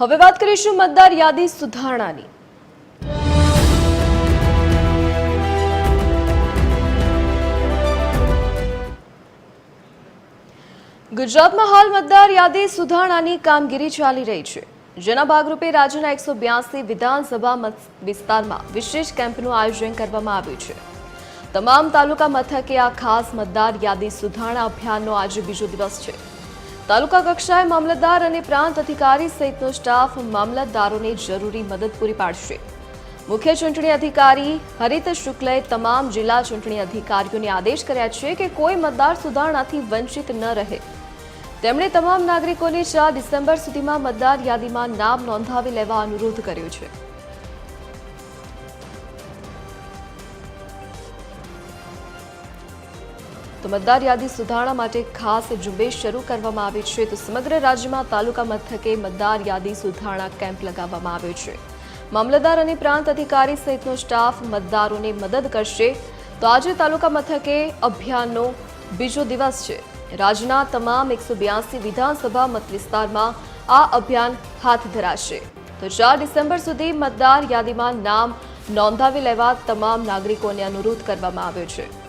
હવે વાત કરીશું મતદાર યાદી સુધારણાની. ગુજરાતમાં હાલ મતદાર યાદી સુધારણાની કામગીરી ચાલી રહી છે. જેના ભાગરૂપે રાજ્યના એકસો બ્યાસી વિધાનસભા વિસ્તારમાં વિશેષ કેમ્પનું આયોજન કરવામાં આવ્યું છે. તમામ તાલુકા મથકે આ ખાસ મતદાર યાદી સુધારણા અભિયાનનો આજે બીજો દિવસ છે. તાલુકા કક્ષાએ મામલતદાર અને પ્રાંત અધિકારી સહિતનો સ્ટાફ મામલતદારોને જરૂરી મદદ પૂરી પાડશે. મુખ્ય ચૂંટણી અધિકારી હરિત શુક્લએ તમામ જિલ્લા ચૂંટણી અધિકારીઓને આદેશ કર્યા છે કે કોઈ મતદાર સુધારણાથી વંચિત ન રહે. તેમણે તમામ નાગરિકોને ચાર ડિસેમ્બર સુધીમાં મતદાર યાદીમાં નામ નોંધાવી લેવા અનુરોધ કર્યો છે. તો મતદાર યાદી સુધારણા માટે ખાસ ઝુંબેશ શરૂ કરવામાં આવી છે. તો સમગ્ર રાજ્યમાં તાલુકા મથકે મતદાર યાદી સુધારણા કેમ્પ લગાવવામાં આવ્યો છે. મામલતદાર અને પ્રાંત અધિકારી સહિતનો સ્ટાફ મતદારોને મદદ કરશે. તો આજે તાલુકા મથકે અભિયાનનો બીજો દિવસ છે. રાજ્યના તમામ એકસો બ્યાસી વિધાનસભા મત વિસ્તારમાં આ અભિયાન હાથ ધરાશે. તો ચાર ડિસેમ્બર સુધી મતદાર યાદીમાં નામ નોંધાવી લેવા તમામ નાગરિકોને અનુરોધ કરવામાં આવ્યો છે.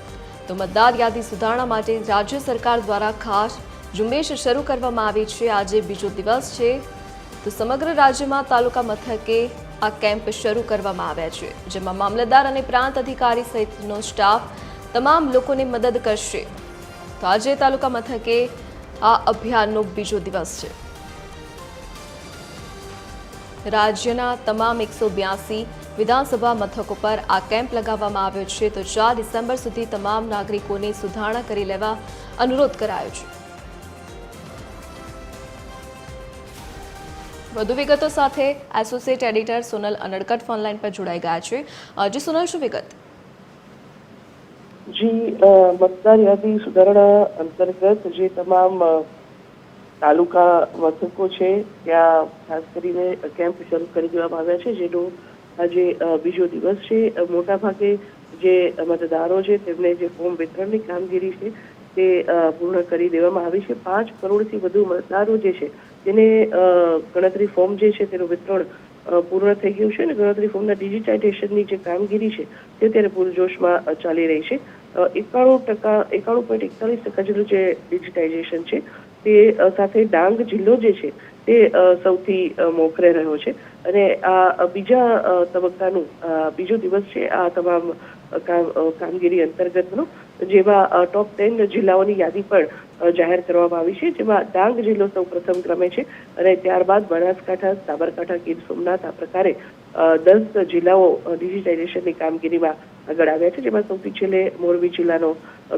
તો મતદાર યાદી સુધારણા માટે રાજ્ય સરકાર દ્વારા ખાસ ઝુંબેશ શરૂ કરવામાં આવી છે. આજે બીજો દિવસ છે તો સમગ્ર રાજ્યમાં તાલુકા મથકે આ કેમ્પ શરૂ કરવામાં આવ્યા છે, જેમાં મામલતદાર અને પ્રાંત અધિકારી સહિતનો સ્ટાફ તમામ લોકોને મદદ કરશે. તો આજે તાલુકા મથકે આ અભિયાનનો બીજો દિવસ છે. રાજ્યના તમામ એકસો બ્યાસી વિધાનસભા મથકો પર આ કેમ્પ લગાવવામાં આવ્યો છે. તો ચાર ડિસેમ્બર સુધી તમામ નાગરિકોને સુધારણા કરી લેવા અનુરોધ કરાયો છે. વધુ વિગતો સાથે associate editor Sonal Anadkat phone line પર જોડાઈ ગયા છે. જી સોનલ, શું વિગત? જી મતદાર યાદી સુધારણા અંતર્ગત જે તમામ તાલુકા મથકો છે, ત્યાં ખાસ કરીને કેમ્પ શરૂ કરી દેવામાં આવ્યા છે, જેનો આજે બીજો દિવસ છે. મોટા મોટાભાગે જે મતદારો છે, તેમને જે ફોર્મ વિતરણની કામગીરી છે, તે પૂર્ણ કરી દેવામાં આવી છે. પાંચ કરોડથી વધુ મતદારો જે છે, તેને ગણતરી ફોર્મ જે છે, તેનું વિતરણ પૂર્ણ થઈ ગયું છે અને ગણતરી ફોર્મના ડિજિટાઇઝેશનની જે કામગીરી છે, તે અત્યારે પૂરજોશમાં ચાલી રહી છે. એકાણું ટકા, એકાણું પોઈન્ટ એકતાલીસ ટકા જેટલું જે ડિજિટાઇઝેશન છે, તે સાથે ડાંગ જિલ્લો જે છે તે સૌથી મોખરે રહ્યો છે. અને આ બીજા તબક્કાનું બીજો દિવસ છે આ તમામ કામગીરી અંતર્ગતનો, જેમાં ટોપ ટેન જિલ્લાઓની યાદી પણ જાહેર કરવામાં આવી છે. જેમાં ડાંગ જિલ્લો સૌ પ્રથમ ક્રમે છે અને ત્યારબાદ બનાસકાંઠા, સાબરકાંઠા, ગીર સોમનાથ આ પ્રકારે દસ જિલ્લાઓ ડિજિટાઇઝેશનની કામગીરીમાં આગળ આવ્યા છે, જેમાં સૌથી છેલ્લે મોરબી જિલ્લાનો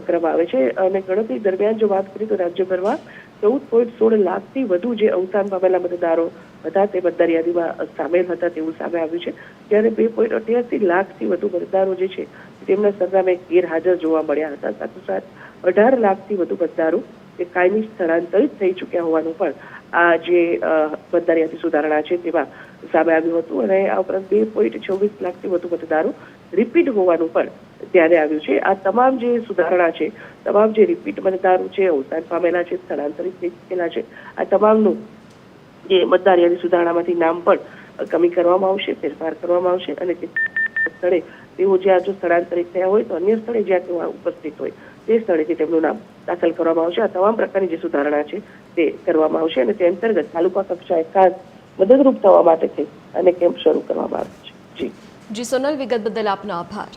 ક્રમ આવે છે. અને ગણતરી દરમિયાન જો વાત કરીએ તો રાજ્યભરમાં ચૌદ પોઈન્ટ સોળ લાખથી વધુ જે અવસાન પામેલા મતદારો હતા, તે મતદાર યાદીમાં સામેલ હતા તેવું સામે આવ્યું છે. જ્યારે બે પોઈન્ટ અઠ્યાસી લાખથી વધુ મતદારો જે છે, તેમના સરનામે ગેરહાજર જોવા મળ્યા હતા. સાથોસાથ અઢાર લાખથી વધુ મતદારો તે કાયમી સ્થળાંતરિત થઈ ચૂક્યા હોવાનું પણ આ જે અ, સુધારણા છે તેમાં સામે આવ્યું હતું અને આ ઉપરાંત બે પોઈન્ટ છવ્વીસ લાખથી વધુ મતદારો રિપીટ હોવાનું પણ ધ્યાને આવ્યું છે. આ તમામ જે સુધારણા છે તમામ જે રિપીટ મતદારો છે અવસાન પામેલા છે સ્થળાંતરિત થઈ ચૂકેલા છે આ તમામનું જે મતદાર યાદી સુધારણામાંથી નામ પણ કમી કરવામાં આવશે ફેરફાર કરવામાં આવશે અને તે સ્થળે તેઓ જ્યાં જો સ્થળાંતરિત થયા હોય તો અન્ય સ્થળે જ્યાં તેઓ ઉપસ્થિત હોય તે સ્થળેથી તેમનું નામ દાખલ કરવામાં આવશે. આ તમામ પ્રકારની જે સુધારણા છે તે કરવામાં આવશે અને તે અંતર્ગત તાલુકા કક્ષાએ ખાસ મદદરૂપ થવા માટે થઈ અને કેમ્પ શરૂ કરવામાં આવ્યો છે. જી. જી, સોનલ, વિગત બદલ આપનો આભાર.